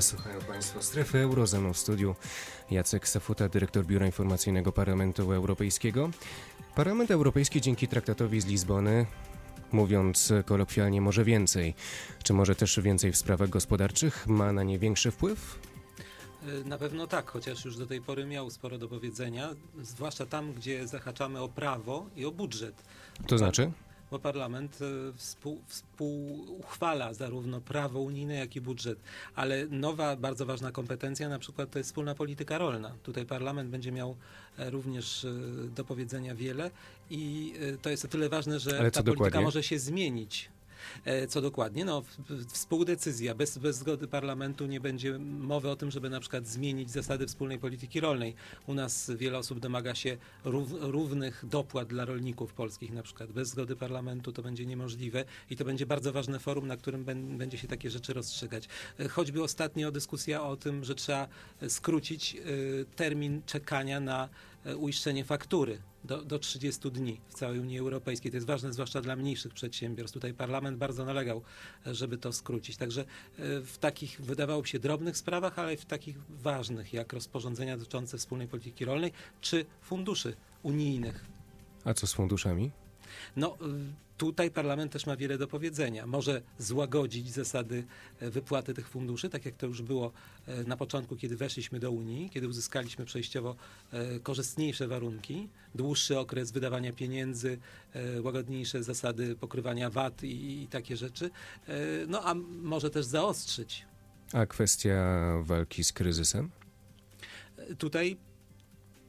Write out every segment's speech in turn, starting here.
Słuchają Państwo Strefy Euro, ze mną w studiu Jacek Safuta, dyrektor Biura Informacyjnego Parlamentu Europejskiego. Parlament Europejski dzięki traktatowi z Lizbony, mówiąc kolokwialnie, może więcej. Czy może też więcej w sprawach gospodarczych? Ma na nie większy wpływ? Y, Na pewno tak, chociaż już do tej pory miał sporo do powiedzenia, zwłaszcza tam, gdzie zahaczamy o prawo i o budżet. To znaczy? Bo parlament y, współ, współuchwala zarówno prawo unijne, jak i budżet. Ale nowa, bardzo ważna kompetencja na przykład to jest wspólna polityka rolna. Tutaj parlament będzie miał e, również y, do powiedzenia wiele i to jest o tyle ważne, że ta polityka może się zmienić. E, Co dokładnie? No, współdecyzja. Bez, bez zgody parlamentu nie będzie mowy o tym, żeby na przykład zmienić zasady wspólnej polityki rolnej. U nas wiele osób domaga się rów, równych dopłat dla rolników polskich na przykład. Bez zgody parlamentu to będzie niemożliwe i to będzie bardzo ważne forum, na którym będzie się takie rzeczy rozstrzygać. E, Choćby ostatnio dyskusja o tym, że trzeba skrócić e, termin czekania na uiszczenie faktury do, do 30 dni w całej Unii Europejskiej. To jest ważne zwłaszcza dla mniejszych przedsiębiorstw. Tutaj parlament bardzo nalegał, e, żeby to skrócić. Także e, w takich, wydawałoby się, drobnych sprawach, ale w takich ważnych, jak rozporządzenia dotyczące wspólnej polityki rolnej, czy funduszy unijnych. A co z funduszami? No, tutaj parlament też ma wiele do powiedzenia. Może złagodzić zasady e, wypłaty tych funduszy, tak jak to już było e, na początku, kiedy weszliśmy do Unii, kiedy uzyskaliśmy przejściowo e, korzystniejsze warunki, dłuższy okres wydawania pieniędzy, łagodniejsze zasady pokrywania VAT i, i takie rzeczy. No, a może też zaostrzyć. A kwestia walki z kryzysem? Tutaj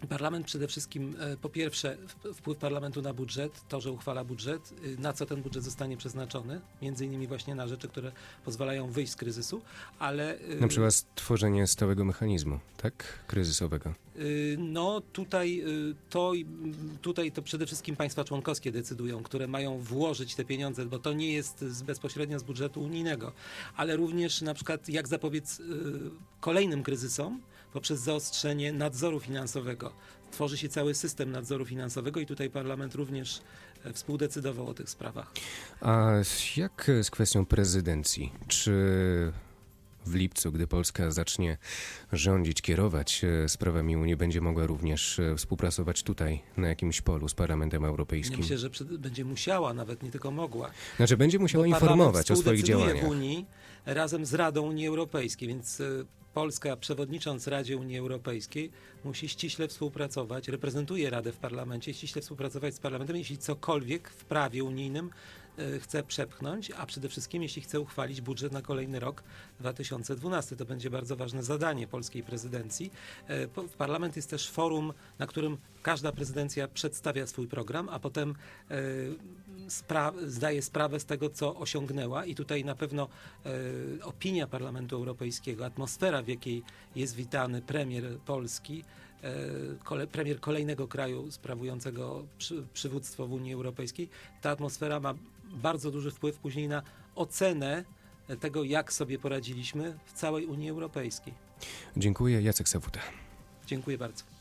parlament przede wszystkim, e, po pierwsze, wpływ parlamentu na budżet, to, że uchwala budżet, y, na co ten budżet zostanie przeznaczony, między innymi właśnie na rzeczy, które pozwalają wyjść z kryzysu, ale y, Na przykład stworzenie stałego mechanizmu, tak? Kryzysowego. y, no tutaj to, i- m, tutaj to przede wszystkim państwa członkowskie decydują, które mają włożyć te pieniądze, bo to nie jest bezpośrednio z budżetu unijnego, ale również na przykład jak zapobiec kolejnym kryzysom poprzez zaostrzenie nadzoru finansowego. Tworzy się cały system nadzoru finansowego i tutaj parlament również e, współdecydował o tych sprawach. A jak z kwestią prezydencji? Czy w lipcu, gdy Polska zacznie rządzić, kierować e, sprawami Unii, będzie mogła również e, współpracować tutaj, na jakimś polu z Parlamentem Ja Europejskim? myślę, że będzie musiała, nawet nie tylko mogła. Znaczy, będzie musiała informować o swoich działaniach. w Unii razem z Radą Unii Europejskiej, więc e, Polska, przewodnicząc Radzie Unii Europejskiej, musi ściśle współpracować, reprezentuje Radę w parlamencie, ściśle współpracować z parlamentem, jeśli cokolwiek w prawie unijnym chce przepchnąć, a przede wszystkim jeśli chce uchwalić budżet na kolejny rok 2012. To będzie bardzo ważne zadanie polskiej prezydencji. Po- Parlament jest też forum, na którym każda prezydencja przedstawia swój program, a potem e, spra- zdaje sprawę z tego, co osiągnęła i tutaj na pewno opinia Parlamentu Europejskiego, atmosfera, w jakiej jest witany premier Polski, kole, premier kolejnego kraju sprawującego przy, przywództwo w Unii Europejskiej, ta atmosfera ma bardzo duży wpływ później na ocenę tego, jak sobie poradziliśmy w całej Unii Europejskiej. Dziękuję, Jacek Sawuta. Dziękuję bardzo.